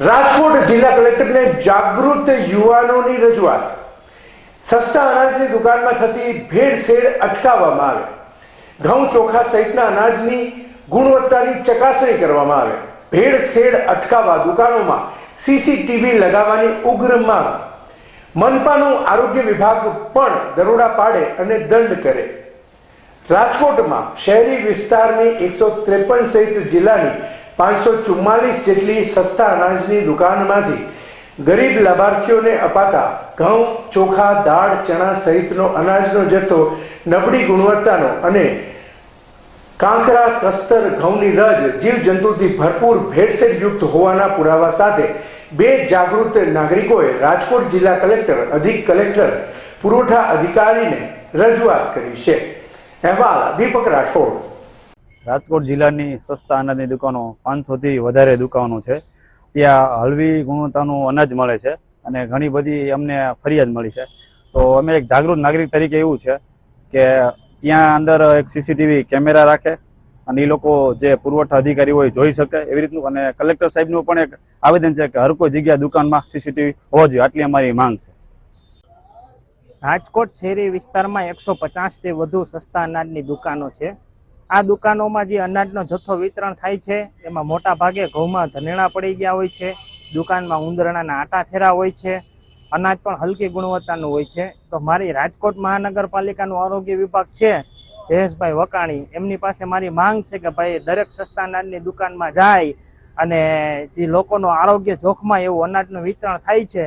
રાજકોટ જિલ્લા કલેક્ટરને જાગૃત યુવાનોની રજૂઆત. સસ્તા અનાજની દુકાનમાં થતી ભેળસેળ અટકાવવામાં આવે. ઘઉં ચોખા સહિતના અનાજની ગુણવત્તાની ચકાસણી કરવામાં આવે. ભેળસેળ અટકાવવા દુકાનોમાં સીસીટીવી લગાવવાની ઉગ્ર માંગ. મનપાનું આરોગ્ય વિભાગ પણ દરોડા પાડે અને દંડ કરે. રાજકોટમાં શહેરી વિસ્તારની એકસો ત્રેપન સહિત જિલ્લાની પાંચસો ચુમ્માલીસ જેટલી સસ્તા અનાજની દુકાનમાંથી ગરીબ લાભાર્થીઓને અપાતા ઘઉં, ચોખા, દાળ, ચણા સહિતનો અનાજનો જથ્થો નબળી ગુણવત્તાનો અને કાંકરા, કસ્તર, ઘઉંની રજ, જીવજંતુથી ભરપૂર ભેળસેળયુક્ત હોવાના પુરાવા સાથે બે જાગૃત નાગરિકોએ રાજકોટ જિલ્લા કલેક્ટર, અધિક કલેક્ટર, પુરવઠા અધિકારીને રજૂઆત કરી છે. અહેવાલ દીપક રાઠોડ. રાજકોટ જિલ્લાની સસ્તા અનાજની દુકાનો પાંચસોથી વધારે દુકાનો છે. ત્યાં હળવી ગુણવત્તાનું અનાજ મળે છે અને ઘણી બધી અમને ફરિયાદ મળી છે. તો અમે એક જાગૃત નાગરિક તરીકે એવું છે કે ત્યાં અંદર એક સીસીટીવી કેમેરા રાખે અને એ લોકો જે પુરવઠા અધિકારી હોય જોઈ શકે એવી રીતનું. અને કલેક્ટર સાહેબનું પણ એક આવેદન છે કે હર કોઈ જગ્યા દુકાનમાં સીસીટીવી હોવો જોઈએ, આટલી અમારી માંગ છે. રાજકોટ શહેરી વિસ્તારમાં એકસો પચાસથી વધુ સસ્તા અનાજની દુકાનો છે. આ દુકાનોમાં જે અનાજનો જથ્થો વિતરણ થાય છે, એમાં મોટા ભાગે ઘઉંમાં ધનેણા પડી ગયા હોય છે, દુકાનમાં ઉંદરણાના આટા ફેરા હોય છે, અનાજ પણ હલકી ગુણવત્તાનું હોય છે. તો મારી રાજકોટ મહાનગરપાલિકાનું આરોગ્ય વિભાગ છે, જયેશભાઈ વકાણી, એમની પાસે મારી માંગ છે કે ભાઈ દરેક સસ્તા અનાજની દુકાનમાં જાય અને જે લોકોનું આરોગ્ય જોખમાં એવું અનાજનું વિતરણ થાય છે,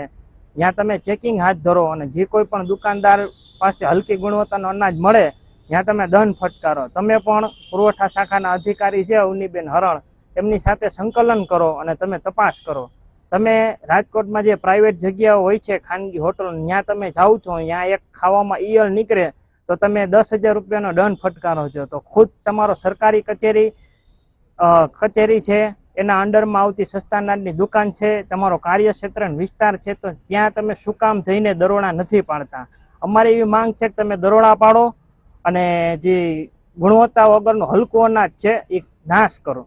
ત્યાં તમે ચેકિંગ હાથ ધરો અને જે કોઈ પણ દુકાનદાર પાસે હલકી ગુણવત્તાનું અનાજ મળે ત્યાં તમે દંડ ફટકારો. તમે પણ પુરવઠા શાખાના અધિકારી છે, અવનીબેન હરણ. એમની સાથે સંકલન કરો અને તમે તપાસ કરો. તમે રાજકોટમાં જે પ્રાઇવેટ જગ્યાઓ હોય છે, ખાનગી હોટલ, ત્યાં તમે જાઓ છો, ત્યાં એક ખાવામાં ઈયળ નીકળે, તો તમે દસ હજાર રૂપિયાનો દંડ ફટકારો છો. તો ખુદ તમારો સરકારી કચેરી કચેરી છે, એના અંડરમાં આવતી સસ્તાનારની દુકાન છે, તમારો કાર્યક્ષેત્ર વિસ્તાર છે, તો ત્યાં તમે શું કામ જઈને દરોડા નથી પાડતા. અમારી એવી માંગ છે કે તમે દરોડા પાડો અને જે ગુણવત્તા વગરનું હલકું અનાજ છે એ નાશ કરો.